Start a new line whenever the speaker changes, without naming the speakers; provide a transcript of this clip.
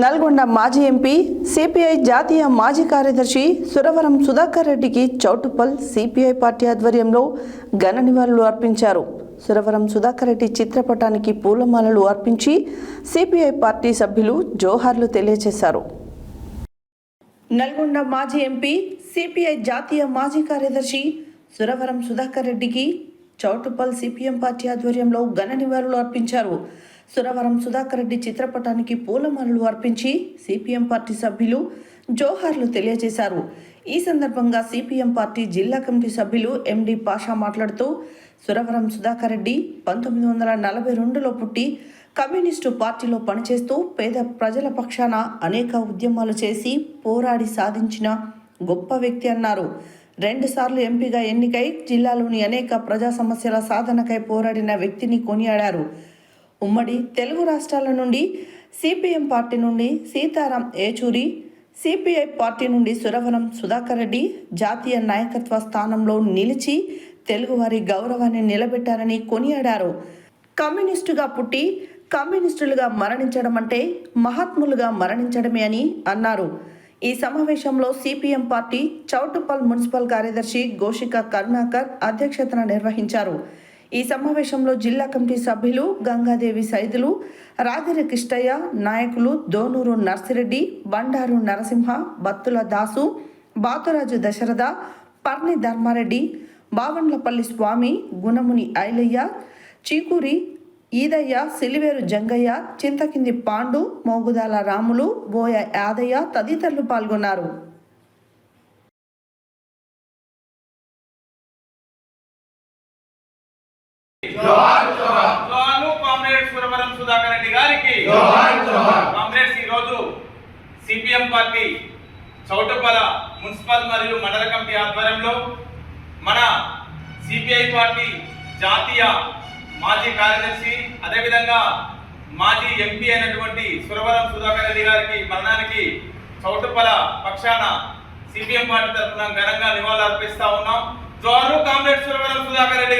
నల్గొండ మాజీ MP CPI జాతీయ మాజీ కార్యదర్శి సురవరం సుధాకర్ రెడ్డికి చౌటుప్పల్ సిపిఐ పార్టీ ఆధ్వర్యంలో ఘన నివాళులు అర్పించారు. సురవరం సుధాకర్ రెడ్డి చిత్రపటానికి పూలమాలలు అర్పించి సిపిఐ పార్టీ సభ్యులు జోహార్లు తెలియజేశారు. నల్గొండ మాజీ ఎంపీ సిపిఐ జాతీయ మాజీ కార్యదర్శి సురవరం సుధాకర్ రెడ్డికి చౌటుప్పల్ సిపిఎం పార్టీ ఆధ్వర్యంలో ఘన నివాళులు అర్పించారు. సురవరం సుధాకర్ రెడ్డి చిత్రపటానికి పూలమాలలు అర్పించి సిపిఎం పార్టీ సభ్యులు జోహార్లు తెలియజేశారు. ఈ సందర్భంగా సిపిఎం పార్టీ జిల్లా కమిటీ సభ్యులు ఎండి పాషా మాట్లాడుతూ సురవరం సుధాకర్ రెడ్డి పంతొమ్మిది వందల నలభై రెండులో పుట్టి కమ్యూనిస్టు పార్టీలో పనిచేస్తూ పేద ప్రజల పక్షాన అనేక ఉద్యమాలు చేసి పోరాడి సాధించిన గొప్ప వ్యక్తి అన్నారు. రెండుసార్లు ఎంపీగా ఎన్నికై జిల్లాలోని అనేక ప్రజా సమస్యల సాధనకై పోరాడిన వ్యక్తిని కొనియాడారు. ఉమ్మడి తెలుగు రాష్ట్రాల నుండి సిపిఎం పార్టీ నుండి సీతారాం ఏచూరి సిపిఐ పార్టీ నుండి సురవరం సుధాకర్ రెడ్డి జాతీయ నాయకత్వ స్థానంలో నిలిచి తెలుగువారి గౌరవాన్ని నిలబెట్టారని కొనియాడారు. కమ్యూనిస్టుగా పుట్టి కమ్యూనిస్టులుగా మరణించడం అంటే మహాత్ములుగా మరణించడమే అని అన్నారు. ఈ సమావేశంలో సిపిఎం పార్టీ చౌటుపల్ మున్సిపల్ కార్యదర్శి గోషిక కరుణాకర్ అధ్యక్షతన నిర్వహించారు. ఈ సమావేశంలో జిల్లా కమిటీ సభ్యులు గంగాదేవి సైదులు రాగిరి కిష్టయ్య నాయకులు దోనూరు నర్సిరెడ్డి బండారు నరసింహ బత్తుల దాసు బాతురాజు దశరథ పర్ని ధర్మారెడ్డి బావండ్లపల్లి స్వామి గుణముని ఐలయ్య చీకూరి ఈదయ్య సిలివేరు జంగయ్య చింతకింది పాండు మోగుదాల రాములు బోయ యాదయ్య తదితరులు పాల్గొన్నారు.
కామ్రేడ్ సురవరం సుధాకర్ రెడ్డి గారికి. కామ్రేడ్స్ ఈ రోజు సిపిఎం పార్టీ చౌటపల మున్సిపల్ మరియు మండల కమిటీ ఆధ్వర్యంలో మన సిపిఐ పార్టీ జాతీయ మాజీ కార్యదర్శి అదేవిధంగా మాజీ ఎంపీ అయినటువంటి సురవరం సుధాకర్ రెడ్డి గారికి మరణానికి చౌటపల పక్షాన సిపిఎం పార్టీ తరఫున ఘనంగా నివాళులు అర్పిస్తా ఉన్నాం. జోహార్లు కామ్రేడ్ సురవరం సుధాకర్ రెడ్డి